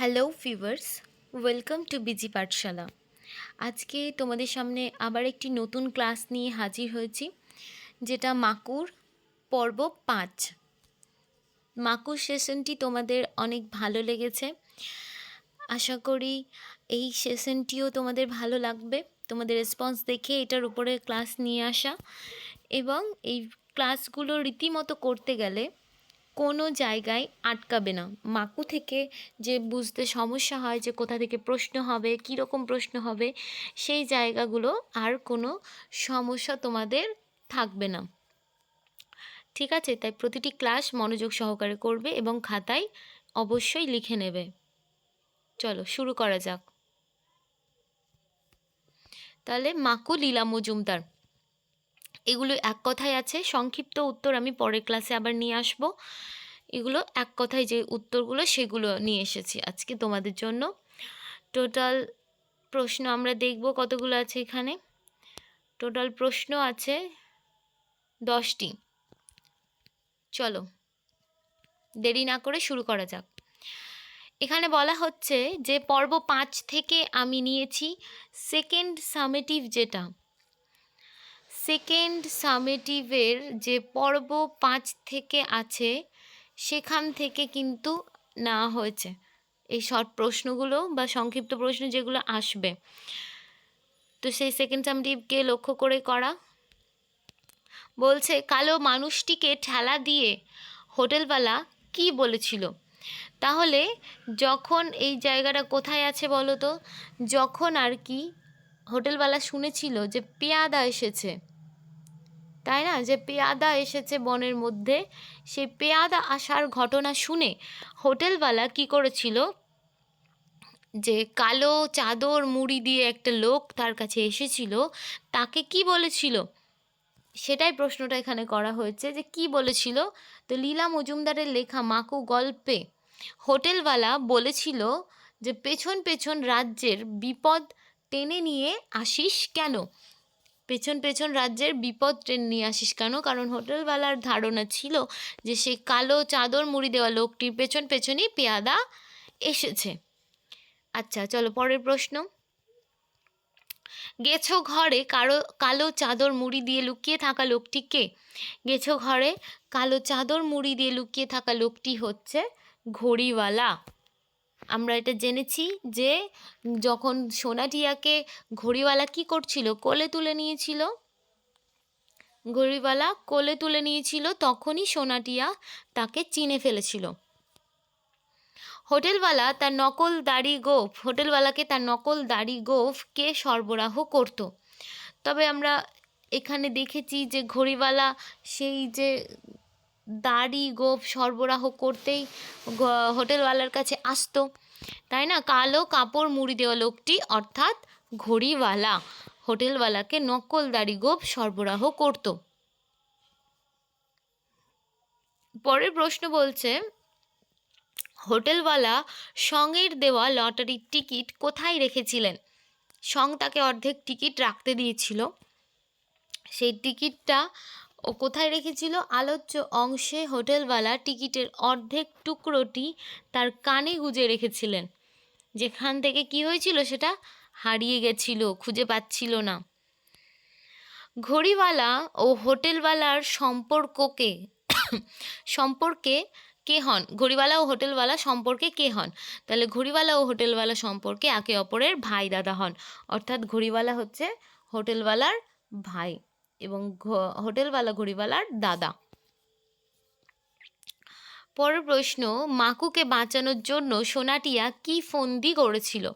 Hello viewers welcome to BG Pathshala আজকে তোমাদের সামনে আবার একটি নতুন ক্লাস নিয়ে হাজির হয়েছি, যেটা মাকুর পর্ব পাঁচ। মাকুর সেশনটি তোমাদের অনেক ভালো লেগেছে। আশা করি এই সেশনটিও তোমাদের ভালো লাগবে। তোমাদের রেসপন্স দেখে এটার উপরে ক্লাস নিয়ে আসা এবং এই ক্লাসগুলো রীতিমতো করতে গেলে কোনো জায়গায় আটকাবে না। মাকু থেকে যে বুঝতে সমস্যা হয় যে কোথা থেকে প্রশ্ন হবে কী রকম প্রশ্ন হবে, সেই জায়গাগুলো আর কোনো সমস্যা তোমাদের থাকবে না। ঠিক আছে? তাই প্রতিটি ক্লাস মনোযোগ সহকারে করবে এবং খাতায় অবশ্যই লিখে নেবে। চলো, শুরু করা যাক। তাহলে মাকু লীলা মজুমদার এগুলো এক কথায় আছে। সংক্ষিপ্ত উত্তর আমি পরের ক্লাসে আবার নিয়ে আসব। এগুলো এক কথায় যে উত্তরগুলো, সেগুলো নিয়ে এসেছি আজকে তোমাদের জন্য। টোটাল প্রশ্ন আমরা দেখব কতগুলো আছে এখানে। টোটাল প্রশ্ন আছে দশটি। চলো, দেরি না করে শুরু করা যাক। এখানে বলা হচ্ছে যে পর্ব পাঁচ থেকে আমি নিয়েছি। সেকেন্ড সামেটিভ যেটা সেকেন্ড সামেটিভের যে পর্ব পাঁচ থেকে আছে, সেখান থেকে কিন্তু না হয়েছে। এই শর্ট প্রশ্নগুলো বা সংক্ষিপ্ত প্রশ্ন যেগুলো আসবে। তো সেই সেকেন্ড সামেটিভকে লক্ষ্য করে করা। বলছে, কালো মানুষটিকে ঠেলা দিয়ে হোটেলওয়ালা কি বলেছিল? তাহলে যখন এই জায়গাটা কোথায় আছে বলো তো যখন আর কি হোটেলওয়ালা শুনেছিল যে পেয়াদা এসেছে। তাই না? যে পেয়াদা এসেছে বনের মধ্যে, সেই পেয়াদা আসার ঘটনা শুনে হোটেলওয়ালা কি করেছিল? যে কালো চাদর মুড়ি দিয়ে একটা লোক তার কাছে এসেছিল, তাকে কি বলেছিল? সেটাই প্রশ্নটা এখানে করা হয়েছে যে কি বলেছিল? তো লীলা মজুমদারের লেখা মাকু গল্পে হোটেলওয়ালা বলেছিল যে, পেছন পেছন রাজ্যের বিপদ টেনে নিয়ে আসিস কেন? পেছন পেছন রাজ্যের বিপদ ট্রেন নিয়ে আসিস কেন? কারণ হোটেলওয়ালার ধারণা ছিল যে সেই কালো চাদর মুড়ি দেওয়া লোকটির পেছন পেছনই পেয়াদা এসেছে। আচ্ছা চলো পরের প্রশ্ন। গেছো ঘরে কারও কালো চাদর মুড়ি দিয়ে লুকিয়ে থাকা লোকটি কে? গেছো ঘরে কালো চাদর মুড়ি দিয়ে লুকিয়ে থাকা লোকটি হচ্ছে ঘড়িওয়ালা। আমরা এটা জেনেছি যে যখন সোনাটিয়াকে ঘড়িওয়ালা কি করছিল? কোলে তুলে নিয়েছিল? ঘড়িওয়ালা কোলে তুলে নিয়েছিল তখনই সোনাটিয়া তাকে চিনে ফেলেছিল। হোটেলওয়ালা তার নকল দাড়ি গোফ, হোটেলওয়ালাকে তার নকল দাড়ি গোফ কে সরবরাহ করত? তবে আমরা এখানে দেখেছি যে ঘড়িওয়ালা সেই যে দাড়ি গোপ সরবরাহ করতেই হোটেলওয়ালার কাছে আসতো। তাই না? কালো কাপড় মুড়ি দেওয়া লোকটি, অর্থাৎ ঘড়িওয়ালা, হোটেলওয়ালাকে নকল দাড়ি গোপ সরবরাহ করত। পরের প্রশ্ন বলছে, হোটেলওয়ালা সঙ্গের দেওয়া লটারির টিকিট কোথায় রেখেছিলেন? সং তাকে অর্ধেক টিকিট রাখতে দিয়েছিল। সেই টিকিটটা ও কোথায় রেখেছিল? আলোচ্য অংশে হোটেলওয়ালা টিকিটের অর্ধেক টুকরোটি তার কানে গুজে রেখেছিলেন। যেখান থেকে কি হয়েছিল সেটা হারিয়ে গেছিল, খুঁজে পাচ্ছিল না। ঘড়িওয়ালা ও হোটেলওয়ালার সম্পর্ককে, সম্পর্কে কে হন? ঘড়িওয়ালা ও হোটেলওয়ালা সম্পর্কে কে হন? তাহলে ঘড়িওয়ালা ও হোটেলওয়ালা সম্পর্কে একে অপরের ভাই দাদা হন। অর্থাৎ ঘড়িওয়ালা হচ্ছে হোটেলওয়ালার ভাই। এবং হোটেলওয়ালা, ঘড়িওয়ালার দাদা। পরের প্রশ্ন, মাকুকে বাঁচানোর জন্য সোনাটিয়া কি ফন্দি করেছিল?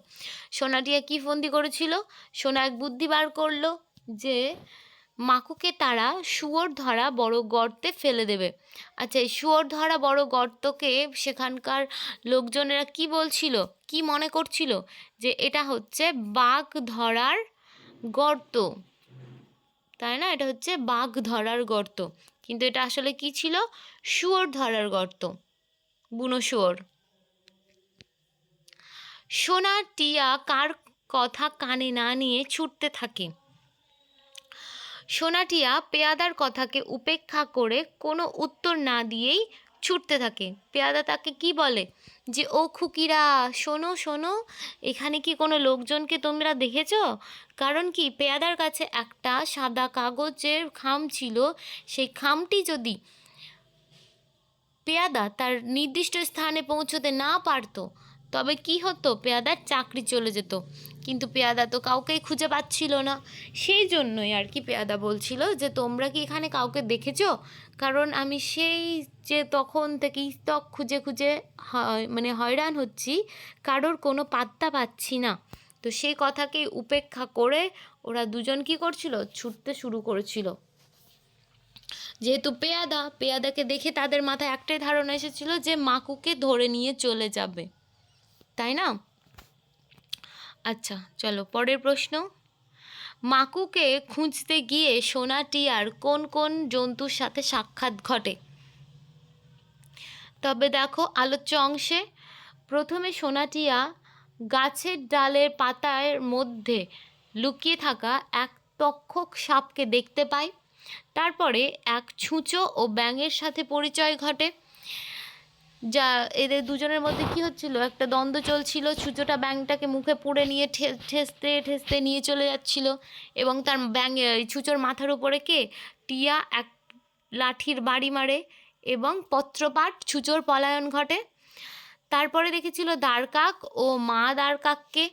সোনাটিয়া কি ফন্দি করেছিল? সোনা এক বুদ্ধি বার করল যে, মাকুকে তারা শুয়োর ধরা বড় গর্তে ফেলে দেবে। আচ্ছা এই শুয়োর ধরা বড় গর্তকে সেখানকার লোকজনেরা কি বলছিল? কি মনে করছিল? যে, এটা হচ্ছে বাঘ ধরার গর্ত। তাই না? এটা হচ্ছে বাঘ ধরার গর্ত। কিন্তু এটা আসলে কি ছিল? শুয়োর ধরার গর্ত। বুনো শুয়োর। সোনা টিয়া কার কথা কানে না নিয়ে ছুটতে থাকে। সোনাটিয়া পেয়াদার কথাকে উপেক্ষা করে কোনো উত্তর না দিয়েই ছুটতে থাকে। পেয়াদা তাকে কি বলে? যে, ও খুকিরা, শোনো শোনো, এখানে কি কোনো লোকজনকে তোমরা দেখেছ? কারণ কি, পেয়াদার কাছে একটা সাদা কাগজের খাম ছিল। সেই খামটি যদি পেয়াদা তার নির্দিষ্ট স্থানে পৌঁছতে না পারতো, তবে কি হতো? পেয়াদার চাকরি চলে যেত। কিন্তু পেয়াদা তো কাউকেই খুঁজে পাচ্ছিল না। সেই জন্যই আর কি পেয়াদা বলছিল যে, তোমরা কি এখানে কাউকে দেখেছ? কারণ আমি সেই যে তখন থেকে ইস্তক খুঁজে খুঁজে মানে হয়রান হচ্ছি, কারোর কোনো পাত্তা পাচ্ছি না। তো সেই কথাকে উপেক্ষা করে ওরা দুজন কি করছিল? ছুটতে শুরু করেছিল। যেহেতু পেয়াদা, পেয়াদাকে দেখে তাদের মাথায় একটাই ধারণা এসেছিল যে, মাকুকে ধরে নিয়ে চলে যাবে। তাই না? আচ্ছা চলো পরের প্রশ্ন। মাকুকে খুঁজতে গিয়ে সোনাটিয়ার কোন কোন জন্তুর সাথে সাক্ষাৎ ঘটে? তবে দেখো আলোচ্য অংশে, প্রথমে সোনাটিয়া গাছের ডালের পাতার মধ্যে লুকিয়ে থাকা এক তক্ষক সাপকে দেখতে পায়। তারপরে এক ছুঁচো ও ব্যাঙের সাথে পরিচয় ঘটে। যা এদের দুজনের মধ্যে কি হচ্ছিল? একটা দ্বন্দ্ব চলছিল ছুঁচোটা ব্যাঙটাকে মুখে পুড়ে নিয়ে ঠেসতে ঠেসতে নিয়ে চলে যাচ্ছিল এবং তার এই ছুঁচোর মাথার উপরে কে? টিয়া এক লাঠির বাড়ি মারে এবং পত্রপাঠ ছুঁচোর পলায়ন ঘটে। তারপরে দেখেছিল দ্বারকাক ও মা দ্বারকাককে।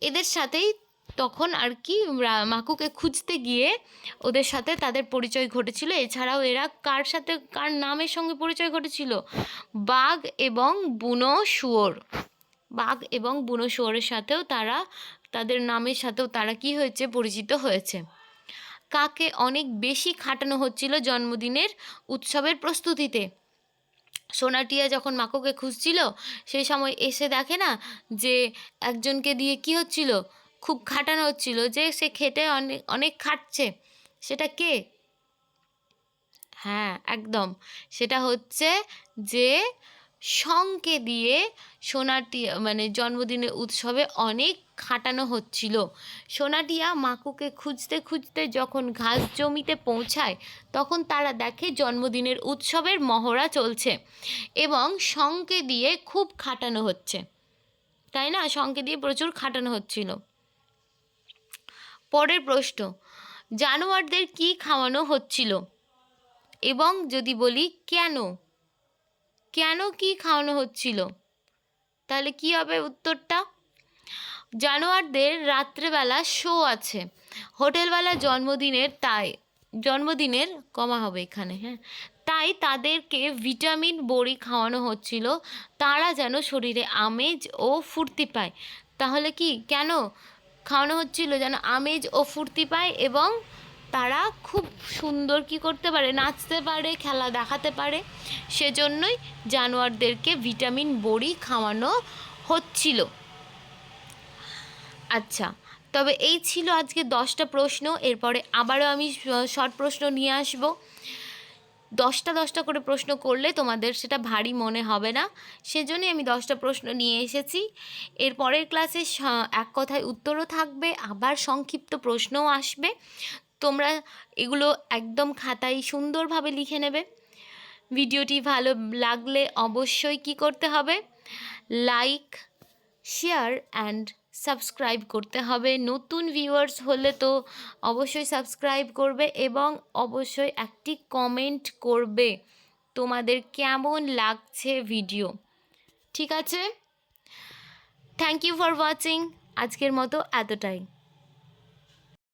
এদের সাথেই তখন আর কি মাকুকে খুঁজতে গিয়ে ওদের সাথে তাদের পরিচয় ঘটেছিল। এছাড়াও এরা কার সাথে, কার নামের সঙ্গে পরিচয় ঘটেছিল? বাঘ এবং বুনো শুয়োর। বাঘ এবং বুনো শুয়োরের সাথেও তারা, তাদের নামের সাথেও তারা কি হয়েছে? পরিচিত হয়েছে। কাকে অনেক বেশি খাটানো হচ্ছিল জন্মদিনের উৎসবের প্রস্তুতিতে? সোনাটিয়া যখন মাকুকে খুঁজছিল, সেই সময় এসে দেখে না যে একজনকে দিয়ে কি হচ্ছিল? খুব খাটানো হচ্ছিল যে সে খেটে অনেক অনেক খাটছে সেটা কে? হ্যাঁ একদম। সেটা হচ্ছে যে শঙ্কে দিয়ে সোনাটিয়া মানে জন্মদিনের উৎসবে অনেক খাটানো হচ্ছিল। সোনাটিয়া মাকুকে খুঁজতে খুঁজতে যখন ঘাস জমিতে পৌঁছায়, তখন তারা দেখে জন্মদিনের উৎসবের মহড়া চলছে এবং শঙ্কে দিয়ে খুব খাটানো হচ্ছে। তাই না? শঙ্কে দিয়ে প্রচুর খাটানো হচ্ছিল। পরের প্রশ্ন, জানোয়ারদের কি খাওয়ানো হচ্ছিল? এবং যদি বলি, কেন? কেন কি খাওয়ানো হচ্ছিল? তাহলে কি হবে উত্তরটা? জানোয়ারদের রাত্রেবেলা শো আছে। হোটেলওয়ালা জন্মদিনের তাই, জন্মদিনের কমা হবে এখানে হ্যাঁ? তাই তাদেরকে ভিটামিন বড়ি খাওয়ানো হচ্ছিল। তারা যেন শরীরে আমেজ ও ফুর্তি পায়। তাহলে কি? কেন? খাওয়ানো হচ্ছিল যেন আমেজ ও ফুর্তি পায় এবং তারা খুব সুন্দর কি করতে পারে, নাচতে পারে, খেলা দেখাতে পারে। সেজন্যই জানোয়ারদেরকে ভিটামিন বড়ি খাওয়ানো হচ্ছিল। আচ্ছা তবে এই ছিল আজকে দশটা প্রশ্ন। এরপরে আবারও আমি শর্ট প্রশ্ন নিয়ে আসব। দশটা দশটা করে প্রশ্ন করলে তোমাদের সেটা ভারী মনে হবে না। সেজন্যই আমি দশটা প্রশ্ন নিয়ে এসেছি। এর পরের ক্লাসে এক কথায় উত্তরও থাকবে, আবার সংক্ষিপ্ত প্রশ্নও আসবে। তোমরা এগুলো একদম খাতায় সুন্দরভাবে লিখে নেবে। ভিডিওটি ভালো লাগলে অবশ্যই কি করতে হবে? লাইক, শেয়ার, অ্যান্ড সাবস্ক্রাইব করতে হবে। নতুন ভিউয়ার্স হলে তো অবশ্যই সাবস্ক্রাইব করবে এবং অবশ্যই একটি কমেন্ট করবে তোমাদের কেমন লাগছে ভিডিও ঠিক আছে? থ্যাংক ইউ ফর ওয়াচিং আজকের মতো এতটাই।